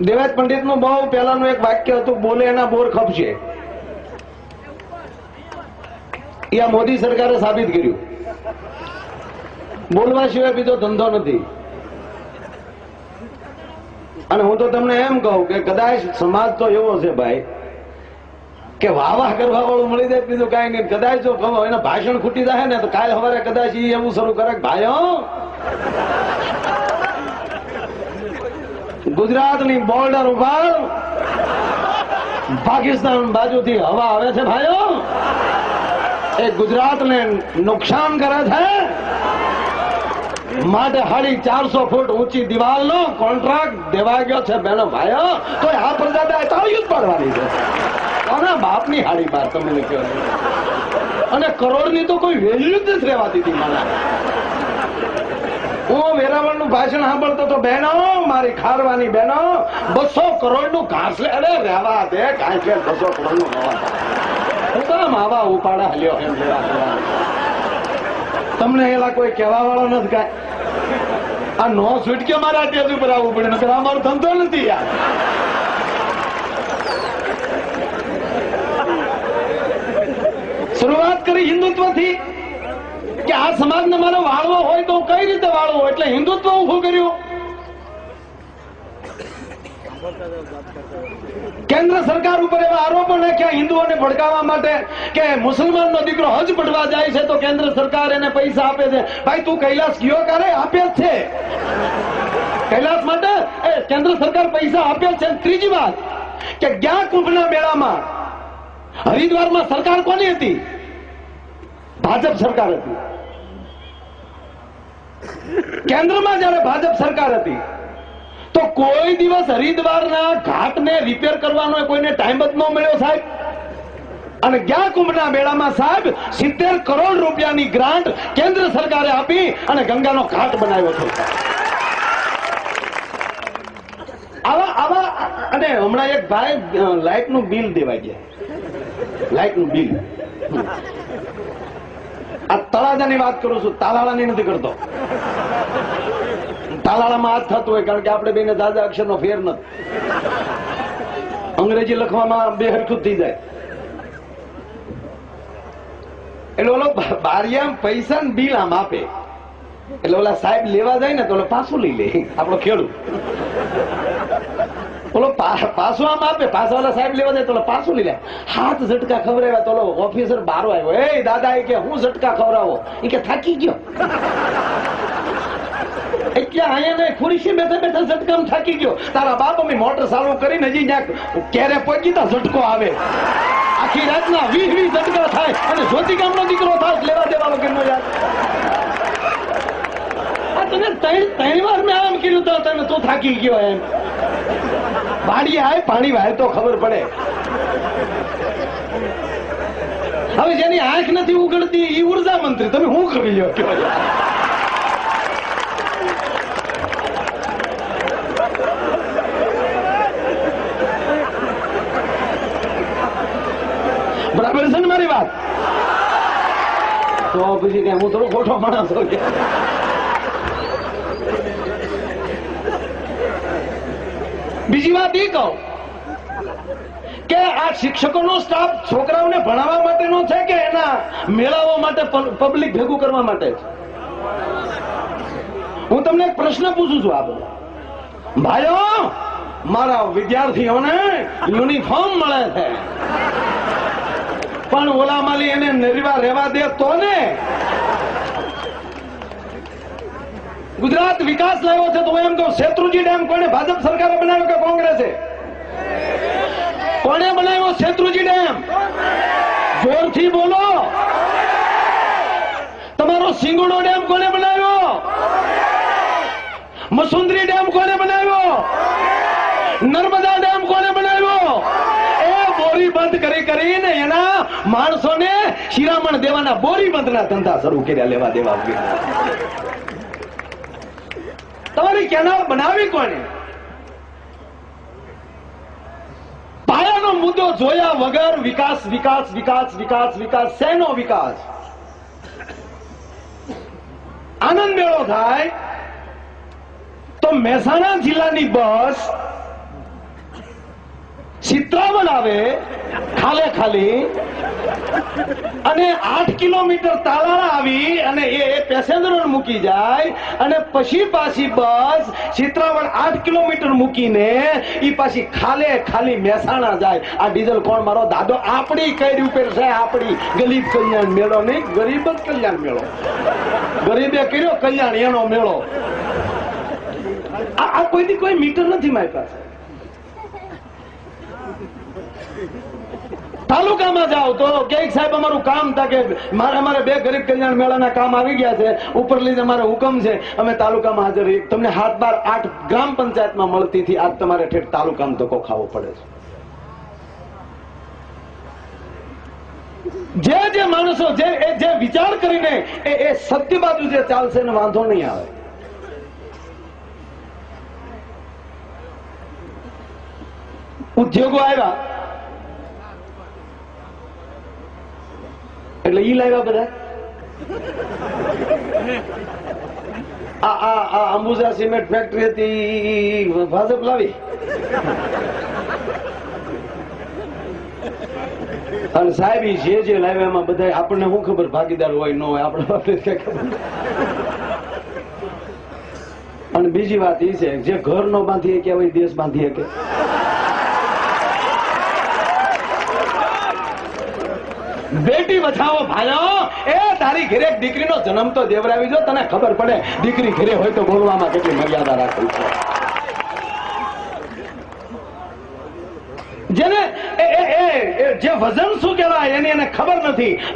દેવાજ પંડિતનું બહુ પહેલાનું એક વાક્ય હતું, બોલે એના બોર ખપશે. એ આ મોદી સરકારે સાબિત કર્યું. બોલવા સિવાય બીજો ધંધો નથી. અને હું તો તમને એમ કહું કે કદાચ સમાજ તો એવો છે ભાઈ, કે વાહ કરવા વાળું મળી જાય, બીજું કાંઈ નહીં. કદાચ જો કહો એના ભાષણ ખૂટી જાય ને, તો કાલ સવારે કદાચ એ એવું શરૂ કરે ભાઈ ભાઈઓ ગુજરાતની બોર્ડર ઉપર પાકિસ્તાન બાજુથી હવા આવે છે ભાઈઓ. એ ગુજરાતને નુકસાન કરે છે. માટે હાડી ચારસો ફૂટ ઊંચી દિવાલનો કોન્ટ્રાક્ટ દેવા ગયો છે બેનો ભાઈઓ. તો આ પ્રજાને તાળીઓ જ પાડવાની છે. કોના બાપની હાડી બાર, તમને કહો અને કરોડની તો કોઈ વેલ્યુ જ નથી રહેવા દીધી મને હું વેરાવળનું ભાષણ સાંભળતો તો બહેનો, મારી ખારવાની બહેનો, બસો કરોડનું ઘાસ લે. અરે, રહેવા દે કે બસો કરોડનું હું આમ આવા ઉપાડા હલ્યો એમ લેવા તમને એલા કોઈ કહેવા વાળો નથી કાંઈ? આ નો છૂટકે મારા તેજ ઉપર આવવું પડે, નકર અમારો ધંધો નથી યાર. શરૂઆત કરી હિન્દુત્વથી કે આ સમાજને મારો વાળવો હોય તો કઈ રીતે વાળવો? એટલે હિન્દુત્વ ઉભું કર્યું. કેન્દ્ર સરકાર ઉપર એવા આરોપો નાખ્યા હિન્દુઓને ભડકાવવા માટે કે મુસલમાનનો દીકરો હજ પડવા જાય છે તો કેન્દ્ર સરકાર એને પૈસા આપે છે. ભાઈ, તું કૈલાસ ગયો કરે આપે જ છે. કૈલાસ માટે? એ, કેન્દ્ર સરકાર પૈસા આપે છે. ત્રીજી વાત કે ગયા કુંભના મેળામાં? હરિદ્વારમાં સરકાર કોની હતી? ભાજપ સરકાર હતી. કેન્દ્રમાં જયારે ભાજપ સરકાર હતી, તો કોઈ દિવસ હરિદ્વારના ઘાટને રિપેર કરવાનો કોઈને ટાઈમ જ ન મળ્યો સાહેબ. અને ગયા કુંભના મેળામાં સાહેબ, સિત્તેર કરોડ રૂપિયાની ગ્રાન્ટ કેન્દ્ર સરકારે આપી અને ગંગાનો ઘાટ બનાવ્યો છે. આવા આવા, અને હમણાં એક ભાઈ લાઇટનું બિલ દેવા ગયા. લાઇટનું બિલ. તળાજાની વાત કરું છું, તાલાળાની નથી કરતો. તાલાળામાં હાથ થતું હોય કારણ કે આપણે બેને દાદા અક્ષરનો ફેર નથી. અંગ્રેજી લખવામાં બે હરખું થઈ જાય. એટલે ઓલો બારિયામ પૈસા ને બિલ આમ આપે. એટલે ઓલા સાહેબ લેવા જાય ને તો ઓલો પાછું લઈ લે. આપણો ખેડૂત. ઓલો પા- આમ આપે પાછા સાહેબ લેવા જાય તો પાછું લઈ લે. હાથ ઝટકા ખવડાવ્યા, તો ઓફિસર બારો આવ્યો. એ, દાદા, એ કે હું ઝટકા ખવડાવો? એ કે, થાકી ગયો. એટલે અહીંયા ને ખુરશી બેઠા બેઠા ઝટકામ થાકી ગયો. તારા બાપ અમે મોટર ચાલુ કરીને હજી ક્યાંક ક્યારે પહોંચી તા ઝટકો આવે? આખી રાતના વીસ વીસ ઝટકા થાય અને જ્યોતિ ગામનો દીકરો થાય લેવા દેવા વગરનો યાર તને ત્રણ ત્રણ વાર મેં આમ કીધું તો તને તું થાકી ગયો એમ. વાડીએ આવે પાણી વાય તો ખબર પડે. હવે જેની આંખ નથી ઉગડતી એ ઊર્જા મંત્રી. તમે શું કરી લ્યો? બરાબર છે ને મારી વાત? તો પછી હું થોડો ખોટો માણસ છું બીજી વાત એ કહું કે આ શિક્ષકોનો સ્ટાફ છોકરાઓને ભણાવવા માટેનો છે કે એના મેળાવવા માટે પબ્લિક ભેગું કરવા માટે છે? હું તમને એક પ્રશ્ન પૂછું છું આ ભાઈઓ, મારા વિદ્યાર્થીઓને યુનિફોર્મ મળે છે. પણ ઓલા માલી એને નિર્વા રહેવા દે તો ને? ગુજરાત વિકાસ લાવ્યો છે તો એમ કહું શેત્રુજી ડેમ કોને ભાજપ સરકારે બનાવ્યો કે કોંગ્રેસે? કોને બનાવ્યો શેત્રુજી ડેમ જોરથી બોલો. તમારો સિંગોડો ડેમ કોને બનાવ્યો? મસુંદરી ડેમ કોને બનાવ્યો? નર્મદા ડેમ કોને બનાવ્યો? એ બોરી બંધ કરી કરીને એના માણસોને શિરામણ દેવાના બોરી બંધના ધંધા શરૂ કર્યા, લેવા દેવા. તમારી કેનાલ બનાવી કોને પાયાનો મુદ્દો જોયા વગર વિકાસ વિકાસ વિકાસ વિકાસ વિકાસ, શેનો વિકાસ? આનંદ મેળો થાય તો મહેસાણા જિલ્લાની બસ ચિત્રાવન આવે, ખાલે ખાલી, અને આઠ કિલોમીટર તાલાળા આવી અને એ પેસેન્જરો મૂકી જાય, અને પછી પાછી બસ ચિત્રાવણ આઠ કિલોમીટર મૂકીને એ પાછી ખાલે ખાલી મહેસાણા જાય. આ ડીઝલ કોણ મારો? દાદો આપણી કઈ ઉપર છે? આપણી ગરીબ કલ્યાણ મેળો નહીં, ગરીબ જ કલ્યાણ મેળો. ગરીબે કર્યો, કલ્યાણ એનો મેળો. આ કોઈથી કોઈ મીટર નથી મારી પાસે તાલુકામાં જાઓ તો કે સાહેબ અમારું કામ હતા કે મારે અમારે બે ગરીબ કલ્યાણ મેળાના કામ આવી ગયા છે. ઉપર લઈને અમારે હુકમ છે. અમે તાલુકામાં હાજર રહીએ. તમને હાથ બાર આઠ ગ્રામ પંચાયતમાં મળતી હતી. આજ તમારે ઠેઠ તાલુકામાં ધક્કો ખાવો પડે છે. જે જે માણસો જે એ જે વિચાર કરીને એ એ સત્ય બાજુ જે ચાલશે ને વાંધો નહીં આવે. ઉદ્યોગો આવ્યા. એટલે ઈ લાવ્યા બધા? આ આ આ અંબુજા સિમેન્ટ ફેક્ટરી હતી ભાજપ લાવી. અને સાહેબ જે જે લાવ્યા એમાં બધા આપણને શું ખબર ભાગીદાર હોય, ન હોય, આપણે આપણે અને બીજી વાત એ છે, જે ઘર નો બાંધી કે હોય દેશ બાંધી કે બેટી બચાવો ભાઈઓ. એ તારી ઘેરે દીકરીનો જન્મ તો દેવરાવી જો, તને ખબર પડે, દીકરી ઘેરે હોય તો બોલવામાં કેટલી મર્યાદા રાખવી છે. જેને એ- જે વજન શું કહેવાય, એની એને ખબર નથી.